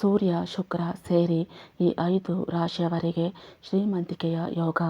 ಸೂರ್ಯ ಶುಕ್ರ ಸೇರಿ ಈ ಐದು ರಾಶಿಯವರಿಗೆ ಶ್ರೀಮಂತಿಕೆಯ ಯೋಗ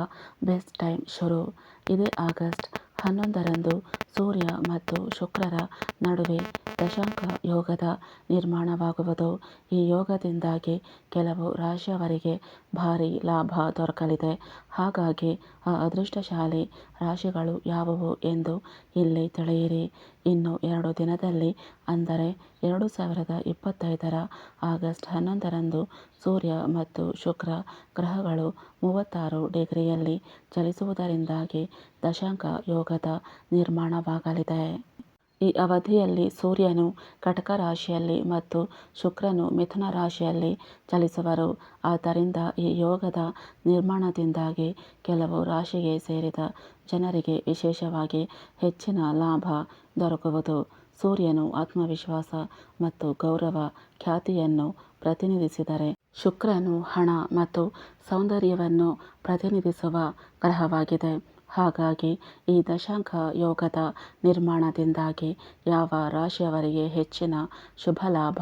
ಬೆಸ್ಟ್ ಟೈಮ್ ಶುರು. ಇದೇ ಆಗಸ್ಟ್ ಹನ್ನೊಂದರಂದು ಸೂರ್ಯ ಮತ್ತು ಶುಕ್ರರ ನಡುವೆ ದಶಾಂಕ ಯೋಗದ ನಿರ್ಮಾಣವಾಗುವುದು. ಈ ಯೋಗದಿಂದಾಗಿ ಕೆಲವು ರಾಶಿಯವರಿಗೆ ಭಾರಿ ಲಾಭ ದೊರಕಲಿದೆ. ಹಾಗಾಗಿ ಆ ಅದೃಷ್ಟಶಾಲಿ ರಾಶಿಗಳು ಯಾವುವು ಎಂದು ಇಲ್ಲಿ ತಿಳಿಯಿರಿ. ಇನ್ನು ಎರಡು ದಿನದಲ್ಲಿ, ಅಂದರೆ ಎರಡು ಸಾವಿರದ ಇಪ್ಪತ್ತೈದರ ಆಗಸ್ಟ್ ಹನ್ನೊಂದರಂದು ಸೂರ್ಯ ಮತ್ತು ಶುಕ್ರ ಗ್ರಹಗಳು ಮೂವತ್ತಾರು ಡಿಗ್ರಿಯಲ್ಲಿ ಚಲಿಸುವುದರಿಂದಾಗಿ ದಶಾಂಕ ಯೋಗದ ನಿರ್ಮಾಣವಾಗಲಿದೆ ಈ ಅವಧಿಯಲ್ಲಿ ಸೂರ್ಯನು ಕಟಕ ರಾಶಿಯಲ್ಲಿ ಮತ್ತು ಶುಕ್ರನು ಮಿಥುನ ರಾಶಿಯಲ್ಲಿ ಚಲಿಸುವರು. ಆದ್ದರಿಂದ ಈ ಯೋಗದ ನಿರ್ಮಾಣದಿಂದಾಗಿ ಕೆಲವು ರಾಶಿಗೆ ಸೇರಿದ ಜನರಿಗೆ ವಿಶೇಷವಾಗಿ ಹೆಚ್ಚಿನ ಲಾಭ ದೊರಕುವುದು. ಸೂರ್ಯನು ಆತ್ಮವಿಶ್ವಾಸ ಮತ್ತು ಗೌರವ ಖ್ಯಾತಿಯನ್ನು ಪ್ರತಿನಿಧಿಸಿದರೆ ಶುಕ್ರನು ಹಣ ಮತ್ತು ಸೌಂದರ್ಯವನ್ನು ಪ್ರತಿನಿಧಿಸುವ ಗ್ರಹವಾಗಿದೆ. ಹಾಗಾಗಿ ಈ ದಶಾಂಕ ಯೋಗದ ನಿರ್ಮಾಣದಿಂದಾಗಿ ಯಾವ ರಾಶಿಯವರಿಗೆ ಹೆಚ್ಚಿನ ಶುಭಲಾಭ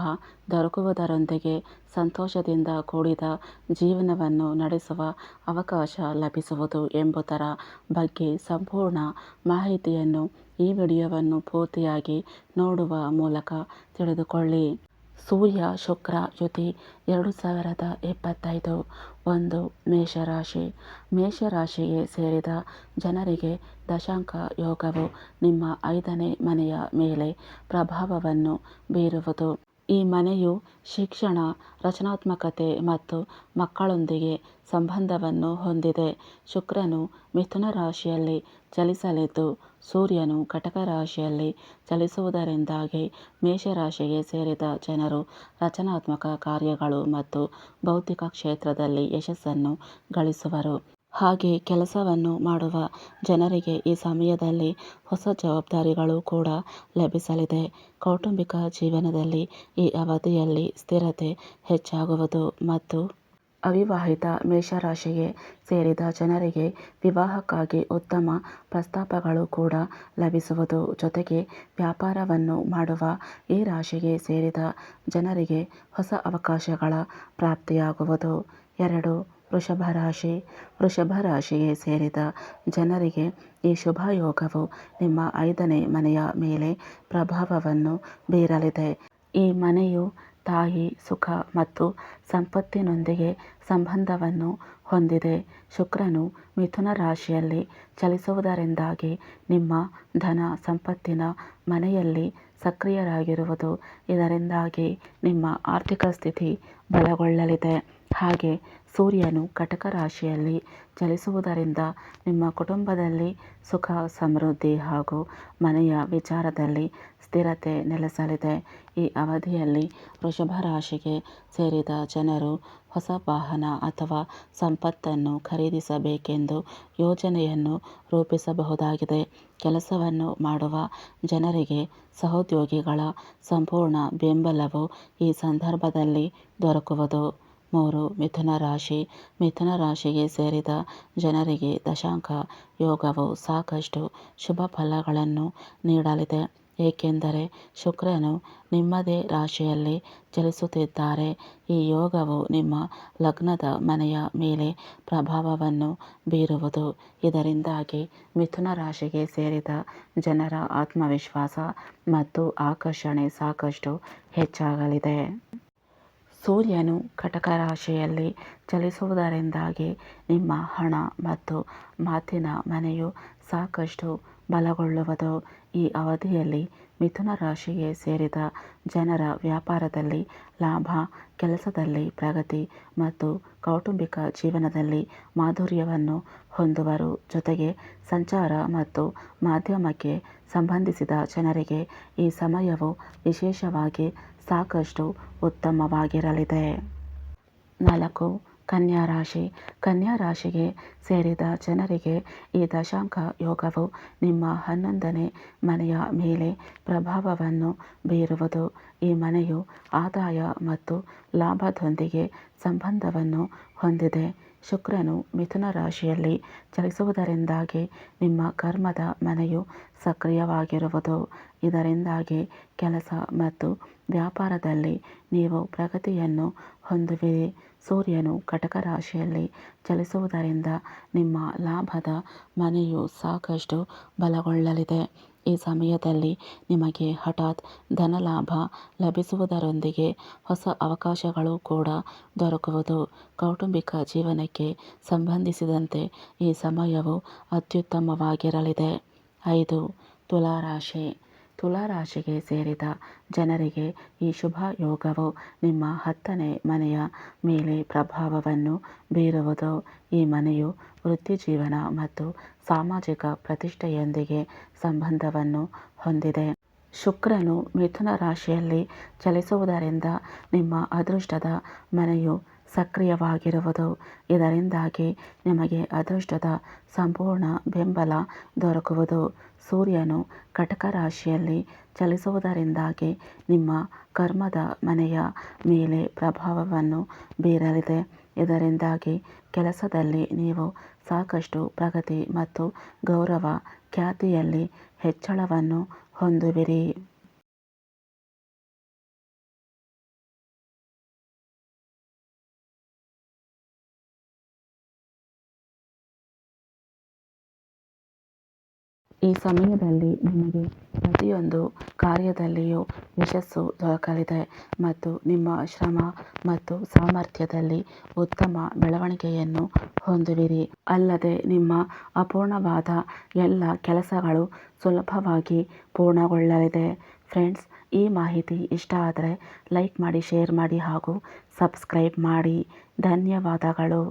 ದೊರಕುವುದರೊಂದಿಗೆ ಸಂತೋಷದಿಂದ ಕೂಡಿದ ಜೀವನವನ್ನು ನಡೆಸುವ ಅವಕಾಶ ಲಭಿಸುವುದು ಎಂಬುದರ ಬಗ್ಗೆ ಸಂಪೂರ್ಣ ಮಾಹಿತಿಯನ್ನು ಈ ವಿಡಿಯೋವನ್ನು ಪೂರ್ತಿಯಾಗಿ ನೋಡುವ ಮೂಲಕ ತಿಳಿದುಕೊಳ್ಳಿ. ಸೂರ್ಯ ಶುಕ್ರ ಯುತಿ ಎರಡು ಸಾವಿರದ ಇಪ್ಪತ್ತೈದು. ಒಂದು ಮೇಷರಾಶಿ. ಮೇಷರಾಶಿಗೆ ಸೇರಿದ ಜನರಿಗೆ ದಶಾಂಕ ಯೋಗವು ನಿಮ್ಮ ಐದನೇ ಮನೆಯ ಮೇಲೆ ಪ್ರಭಾವವನ್ನು ಬೀರುವುದು. ಈ ಮನೆಯು ಶಿಕ್ಷಣ, ರಚನಾತ್ಮಕತೆ ಮತ್ತು ಮಕ್ಕಳೊಂದಿಗೆ ಸಂಬಂಧವನ್ನು ಹೊಂದಿದೆ. ಶುಕ್ರನು ಮಿಥುನ ರಾಶಿಯಲ್ಲಿ ಚಲಿಸಲಿದ್ದು, ಸೂರ್ಯನು ಕಟಕ ರಾಶಿಯಲ್ಲಿ ಚಲಿಸುವುದರಿಂದಾಗಿ ಮೇಷರಾಶಿಗೆ ಸೇರಿದ ಜನರು ರಚನಾತ್ಮಕ ಕಾರ್ಯಗಳು ಮತ್ತು ಬೌದ್ಧಿಕ ಕ್ಷೇತ್ರದಲ್ಲಿ ಯಶಸ್ಸನ್ನು ಗಳಿಸುವರು. ಹಾಗೆ ಕೆಲಸವನ್ನು ಮಾಡುವ ಜನರಿಗೆ ಈ ಸಮಯದಲ್ಲಿ ಹೊಸ ಜವಾಬ್ದಾರಿಗಳು ಕೂಡ ಲಭಿಸಲಿದೆ. ಕೌಟುಂಬಿಕ ಜೀವನದಲ್ಲಿ ಈ ಅವಧಿಯಲ್ಲಿ ಸ್ಥಿರತೆ ಹೆಚ್ಚಾಗುವುದು ಮತ್ತು ಅವಿವಾಹಿತ ಮೇಷರಾಶಿಗೆ ಸೇರಿದ ಜನರಿಗೆ ವಿವಾಹಕ್ಕಾಗಿ ಉತ್ತಮ ಪ್ರಸ್ತಾಪಗಳು ಕೂಡ ಲಭಿಸುವುದು ಜೊತೆಗೆ ವ್ಯಾಪಾರವನ್ನು ಮಾಡುವ ಈ ರಾಶಿಗೆ ಸೇರಿದ ಜನರಿಗೆ ಹೊಸ ಅವಕಾಶಗಳ ಪ್ರಾಪ್ತಿಯಾಗುವುದು. ಎರಡು ವೃಷಭ ರಾಶಿ ವೃಷಭ ರಾಶಿಗೆ ಸೇರಿದ ಜನರಿಗೆ ಈ ಶುಭ ಯೋಗವು ನಿಮ್ಮ ಐದನೇ ಮನೆಯ ಮೇಲೆ ಪ್ರಭಾವವನ್ನು ಬೀರಲಿದೆ. ಈ ಮನೆಯು ತಾಯಿ, ಸುಖ ಮತ್ತು ಸಂಪತ್ತಿನೊಂದಿಗೆ ಸಂಬಂಧವನ್ನು ಹೊಂದಿದೆ. ಶುಕ್ರನು ಮಿಥುನ ರಾಶಿಯಲ್ಲಿ ಚಲಿಸುವುದರಿಂದಾಗಿ ನಿಮ್ಮ ಧನ ಸಂಪತ್ತಿನ ಮನೆಯಲ್ಲಿ ಸಕ್ರಿಯರಾಗಿರುವುದು, ಇದರಿಂದಾಗಿ ನಿಮ್ಮ ಆರ್ಥಿಕ ಸ್ಥಿತಿ ಬಲಗೊಳ್ಳಲಿದೆ. ಹಾಗೆ ಸೂರ್ಯನು ಕಟಕ ರಾಶಿಯಲ್ಲಿ ಚಲಿಸುವುದರಿಂದ ನಿಮ್ಮ ಕುಟುಂಬದಲ್ಲಿ ಸುಖ, ಸಮೃದ್ಧಿ ಹಾಗೂ ಮನೆಯ ವಿಚಾರದಲ್ಲಿ ಸ್ಥಿರತೆ ನೆಲೆಸಲಿದೆ. ಈ ಅವಧಿಯಲ್ಲಿ ವೃಷಭ ರಾಶಿಗೆ ಸೇರಿದ ಜನರು ಹೊಸ ವಾಹನ ಅಥವಾ ಸಂಪತ್ತನ್ನು ಖರೀದಿಸಬೇಕೆಂದು ಯೋಜನೆಯನ್ನು ರೂಪಿಸಬಹುದಾಗಿದೆ. ಕೆಲಸವನ್ನು ಮಾಡುವ ಜನರಿಗೆ ಸಹೋದ್ಯೋಗಿಗಳ ಸಂಪೂರ್ಣ ಬೆಂಬಲವು ಈ ಸಂದರ್ಭದಲ್ಲಿ ದೊರಕುವುದು. ಮೂರು ಮಿಥುನ ರಾಶಿ. ಮಿಥುನ ರಾಶಿಗೆ ಸೇರಿದ ಜನರಿಗೆ ದಶಾಂಕ ಯೋಗವು ಸಾಕಷ್ಟು ಶುಭ ಫಲಗಳನ್ನು ನೀಡಲಿದೆ. ಏಕೆಂದರೆ ಶುಕ್ರನು ನಿಮ್ಮದೇ ರಾಶಿಯಲ್ಲಿ ಚಲಿಸುತ್ತಿದ್ದಾರೆ. ಈ ಯೋಗವು ನಿಮ್ಮ ಲಗ್ನದ ಮನೆಯ ಮೇಲೆ ಪ್ರಭಾವವನ್ನು ಬೀರುವುದು. ಇದರಿಂದಾಗಿ ಮಿಥುನ ರಾಶಿಗೆ ಸೇರಿದ ಜನರ ಆತ್ಮವಿಶ್ವಾಸ ಮತ್ತು ಆಕರ್ಷಣೆ ಸಾಕಷ್ಟು ಹೆಚ್ಚಾಗಲಿದೆ. ಸೂರ್ಯನು ಕಟಕ ರಾಶಿಯಲ್ಲಿ ಚಲಿಸುವುದರಿಂದಾಗಿ ನಿಮ್ಮ ಹಣ ಮತ್ತು ಮಾತಿನ ಮನೆಯು ಸಾಕಷ್ಟು ಬಲಗೊಳ್ಳುವುದು. ಈ ಅವಧಿಯಲ್ಲಿ ಮಿಥುನ ರಾಶಿಗೆ ಸೇರಿದ ಜನರ ವ್ಯಾಪಾರದಲ್ಲಿ ಲಾಭ, ಕೆಲಸದಲ್ಲಿ ಪ್ರಗತಿ ಮತ್ತು ಕೌಟುಂಬಿಕ ಜೀವನದಲ್ಲಿ ಮಾಧುರ್ಯವನ್ನು ಹೊಂದುವರು. ಜೊತೆಗೆ ಸಂಚಾರ ಮತ್ತು ಮಾಧ್ಯಮಕ್ಕೆ ಸಂಬಂಧಿಸಿದ ಜನರಿಗೆ ಈ ಸಮಯವು ವಿಶೇಷವಾಗಿ ಸಾಕಷ್ಟು ಉತ್ತಮವಾಗಿರಲಿದೆ. ನಾಲ್ಕು, ಕನ್ಯಾ ರಾಶಿ. ಕನ್ಯಾ ರಾಶಿಗೆ ಸೇರಿದ ಜನರಿಗೆ ಈ ದಶಾಂಕ ಯೋಗವು ನಿಮ್ಮ ಹನ್ನೊಂದನೇ ಮನೆಯ ಮೇಲೆ ಪ್ರಭಾವವನ್ನು ಬೀರುವುದು, ಈ ಮನೆಯು ಆದಾಯ ಮತ್ತು ಲಾಭದೊಂದಿಗೆ ಸಂಬಂಧವನ್ನು ಹೊಂದಿದೆ. ಶುಕ್ರನು ಮಿಥುನ ರಾಶಿಯಲ್ಲಿ ಚಲಿಸುವುದರಿಂದಾಗಿ ನಿಮ್ಮ ಕರ್ಮದ ಮನೆಯು ಸಕ್ರಿಯವಾಗಿರುವುದು. ಇದರಿಂದಾಗಿ ಕೆಲಸ ಮತ್ತು ವ್ಯಾಪಾರದಲ್ಲಿ ನೀವು ಪ್ರಗತಿಯನ್ನು ಹೊಂದುವಿರಿ ಸೂರ್ಯನು ಕಟಕ ರಾಶಿಯಲ್ಲಿ ಚಲಿಸುವುದರಿಂದ ನಿಮ್ಮ ಲಾಭದ ಮನೆಯು ಸಾಕಷ್ಟು ಬಲಗೊಳ್ಳಲಿದೆ. ಈ ಸಮಯದಲ್ಲಿ ನಿಮಗೆ ಹಠಾತ್ ಧನಲಾಭ ಲಭಿಸುವುದರೊಂದಿಗೆ ಹೊಸ ಅವಕಾಶಗಳು ಕೂಡ ದೊರಕುವುದು. ಕೌಟುಂಬಿಕ ಜೀವನಕ್ಕೆ ಸಂಬಂಧಿಸಿದಂತೆ ಈ ಸಮಯವು ಅತ್ಯುತ್ತಮವಾಗಿರಲಿದೆ. ಐದು, ತುಲಾರಾಶಿ. ತುಲಾರಾಶಿಗೆ ಸೇರಿದ ಜನರಿಗೆ ಈ ಶುಭ ಯೋಗವು ನಿಮ್ಮ ಹತ್ತನೇ ಮನೆಯ ಮೇಲೆ ಪ್ರಭಾವವನ್ನು ಬೀರುವುದು. ಈ ಮನೆಯು ವೃತ್ತಿಜೀವನ ಮತ್ತು ಸಾಮಾಜಿಕ ಪ್ರತಿಷ್ಠೆಯೊಂದಿಗೆ ಸಂಬಂಧವನ್ನು ಹೊಂದಿದೆ. ಶುಕ್ರನು ಮಿಥುನ ರಾಶಿಯಲ್ಲಿ ಚಲಿಸುವುದರಿಂದ ನಿಮ್ಮ ಅದೃಷ್ಟದ ಮನೆಯು ಸಕ್ರಿಯವಾಗಿರುವುದು. ಇದರಿಂದಾಗಿ ನಿಮಗೆ ಅದೃಷ್ಟದ ಸಂಪೂರ್ಣ ಬೆಂಬಲ ದೊರಕುವುದು. ಸೂರ್ಯನು ಕಟಕ ರಾಶಿಯಲ್ಲಿ ಚಲಿಸುವುದರಿಂದಾಗಿ ನಿಮ್ಮ ಕರ್ಮದ ಮನೆಯ ಮೇಲೆ ಪ್ರಭಾವವನ್ನು ಬೀರಲಿದೆ. ಇದರಿಂದಾಗಿ ಕೆಲಸದಲ್ಲಿ ನೀವು ಸಾಕಷ್ಟು ಪ್ರಗತಿ ಮತ್ತು ಗೌರವ ಖ್ಯಾತಿಯಲ್ಲಿ ಹೆಚ್ಚಳವನ್ನು ಹೊಂದುವಿರಿ. ಈ ಸಮಯದಲ್ಲಿ ನಿಮಗೆ ಪ್ರತಿಯೊಂದು ಕಾರ್ಯದಲ್ಲಿಯೂ ಯಶಸ್ಸು ದೊರಕಲಿದೆ ಮತ್ತು ನಿಮ್ಮ ಶ್ರಮ ಮತ್ತು ಸಾಮರ್ಥ್ಯದಲ್ಲಿ ಉತ್ತಮ ಬೆಳವಣಿಗೆಯನ್ನು ಹೊಂದುವಿರಿ. ಅಲ್ಲದೆ ನಿಮ್ಮ ಅಪೂರ್ಣವಾದ ಎಲ್ಲ ಕೆಲಸಗಳು ಸುಲಭವಾಗಿ ಪೂರ್ಣಗೊಳ್ಳಲಿದೆ. ಫ್ರೆಂಡ್ಸ್, ಈ ಮಾಹಿತಿ ಇಷ್ಟ ಆದರೆ ಲೈಕ್ ಮಾಡಿ, ಶೇರ್ ಮಾಡಿ ಹಾಗೂ ಸಬ್ಸ್ಕ್ರೈಬ್ ಮಾಡಿ. ಧನ್ಯವಾದಗಳು.